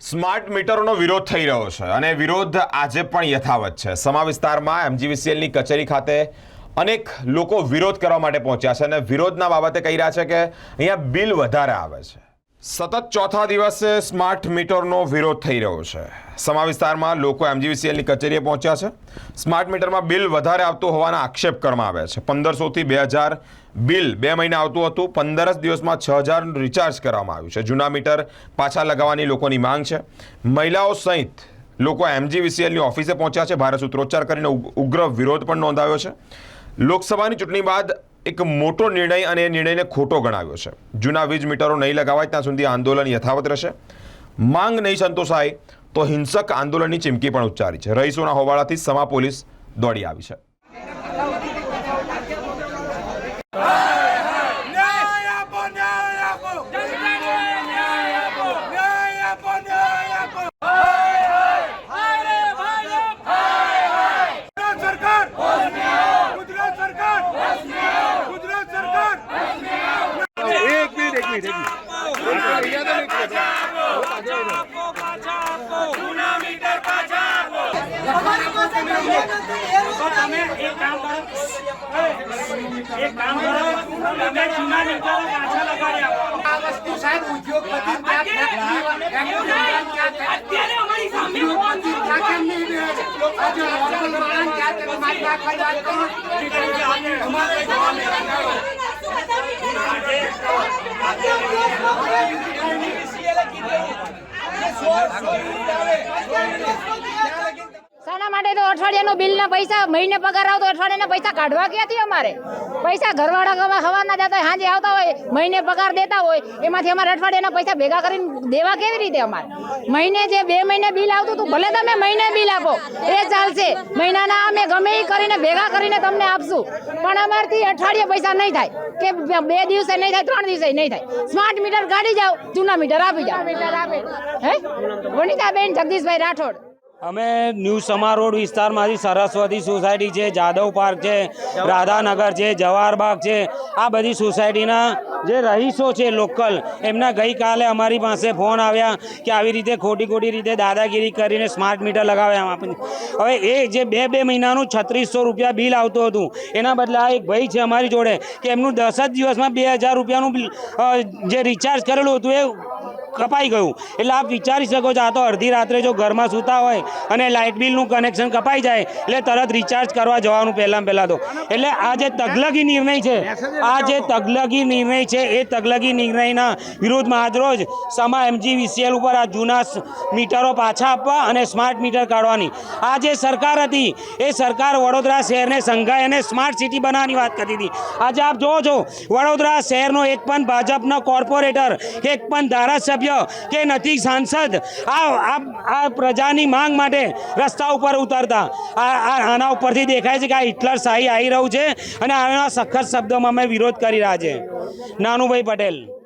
Smart મીટરોનો વિરોધ થઈ રહ્યો છે અને વિરોધ આજે પણ યથાવત છે. સમા વિસ્તારમાં એમજીવીસીએલની કચેરી ખાતે અનેક લોકો વિરોધ કરવા માટે પહોંચ્યા છે અને વિરોધના બાબતે કહી રહ્યા છે કે અહીંયા બિલ વધારે આવે છે. સતત ચોથા દિવસે સ્માર્ટ મીટરનો વિરોધ થઈ રહ્યો છે. સમા વિસ્તારમાં લોકો એમજીવીસીએલની કચેરીએ પહોંચ્યા છે. સ્માર્ટ મીટરમાં બિલ વધારે આવતું હોવાના આક્ષેપ કરવામાં આવ્યા છે. પંદરસોથી બે હજાર બિલ બે મહિના આવતું હતું. પંદર જ દિવસમાં છ હજારનું રિચાર્જ કરવામાં આવ્યું છે. જૂના મીટર પાછા લગાવવાની લોકોની માંગ છે. મહિલાઓ સહિત લોકો એમજીવીસીએલની ઓફિસે પહોંચ્યા છે. ભારે સૂત્રોચ્ચાર કરીને ઉગ્ર વિરોધ પણ નોંધાવ્યો છે. લોકસભાની ચૂંટણી બાદ એક મોટો નિર્ણય અને એ નિર્ણયને ખોટો ગણાવ્યો છે. જૂના વીજ મીટરો નહીં લગાવાય ત્યાં સુધી આંદોલન યથાવત રહેશે. માંગ નહીં સંતોષાય તો હિંસક આંદોલનની ચીમકી પણ ઉચ્ચારી છે. રહીશોના હોવાળાથી સમા પોલીસ દોડી આવી છે ન્યાય આપો ન્યાય આપો ન્યાય આપો ન્યાય આપો ન્યાય આપો ગુજરાત સરકાર ગુજરાત સરકાર ગુજરાત સરકાર એક મિનિટ એક મિનિટ એક અમારી પાસે નથી તો તમે એક કામ કરો એક કામ કરો તમે જૂના મીટરો પાછા લગાડી આ વસ્તુ સાહેબ ઉદ્યોગપતિ અત્યારે અમારી સામે? આજે normal માણસ ત્યાં તમે મારી વાત પર વાત કરો. શાના માટે તો અઠવાડિયાનો બિલના પૈસા, મહિને પગાર આવતો અઠવાડિયાના પૈસા કાઢવા ક્યાંથી અમારે. પૈસા ઘરવાળા હવા હવાના જતા સાંજે આવતા હોય, મહિને પગાર દેતા હોય, એમાંથી અમારે અઠવાડિયાના પૈસા ભેગા કરીને દેવા કેવી રીતે અમારે? મહિને જે બે મહિને બિલ આવતું હતું, ભલે તમે મહિને બિલ આપો, એ ચાલશે. મહિનાના અમે ગમે એ કરીને ભેગા કરીને તમને આપશું. પણ અમારથી અઠવાડિયે પૈસા નહીં થાય. કે બે દિવસે નહીં થાય, ત્રણ દિવસે નહીં થાય. સ્માર્ટ મીટર કાઢી જાઓ, જૂના મીટર આપી જાઓ. હે? વનિતાબેન, જગદીશભાઈ રાઠોડ. અમે ન્યૂ સમા રોડ વિસ્તારમાંથી સરસ્વતી સોસાયટી છે, જાદવ પાર્ક છે, રાધાનગર છે, જવાહરબાગ છે. આ બધી સોસાયટીના જે રહીશો છે લોકલ, એમના ગઈકાલે અમારી પાસે ફોન આવ્યા કે આવી રીતે ખોટી ખોટી રીતે દાદાગીરી કરીને સ્માર્ટ મીટર લગાવ્યા આપણે હવે એ જે બે બે મહિનાનું છત્રીસો રૂપિયા બિલ આવતું હતું, એના બદલે આ એક ભાઈ છે અમારી જોડે, કે એમનું દસ જ દિવસમાં બે હજાર રૂપિયાનું જે રિચાર્જ કરેલું હતું એ કપાઈ ગયું. એટલે આપ વિચારી શકો છો આ તો અડધી રાત્રે જો ઘરમાં સૂતા હોય અને લાઇટ બિલનું કનેક્શન કપાઈ જાય એટલે તરત રિચાર્જ કરવા જવાનું પહેલાં પહેલાં તો. એટલે આ જે તગલગી નિર્ણય છે આ જે તગલગી નિર્ણય છે એ તગલગી નિર્ણયના વિરોધમાં આજરોજ સમા એમજી વીસીએલ ઉપર આ જૂના મીટરો પાછા આપવા અને સ્માર્ટ મીટર કાઢવાની. આ જે સરકાર હતી એ સરકાર વડોદરા શહેરને સંઘાઈ અને સ્માર્ટ સિટી બનાવવાની વાત કરતી હતી. આજે આપ જોવો છો વડોદરા શહેરનો એક પણ ભાજપનો કોર્પોરેટર એક પણ ધારાસભ્ય કે નથી સાંસદ? આ આ પ્રજાની માંગ માટે રસ્તા ઉપર ઉતરતા. આ- આના ઉપરથી દેખાય છે કે આ હિટલર શાહી આવી રહ્યું છે અને આના સખત શબ્દોમાં અમે વિરોધ કરી રહ્યા છે. નાનુભાઈ પટેલ.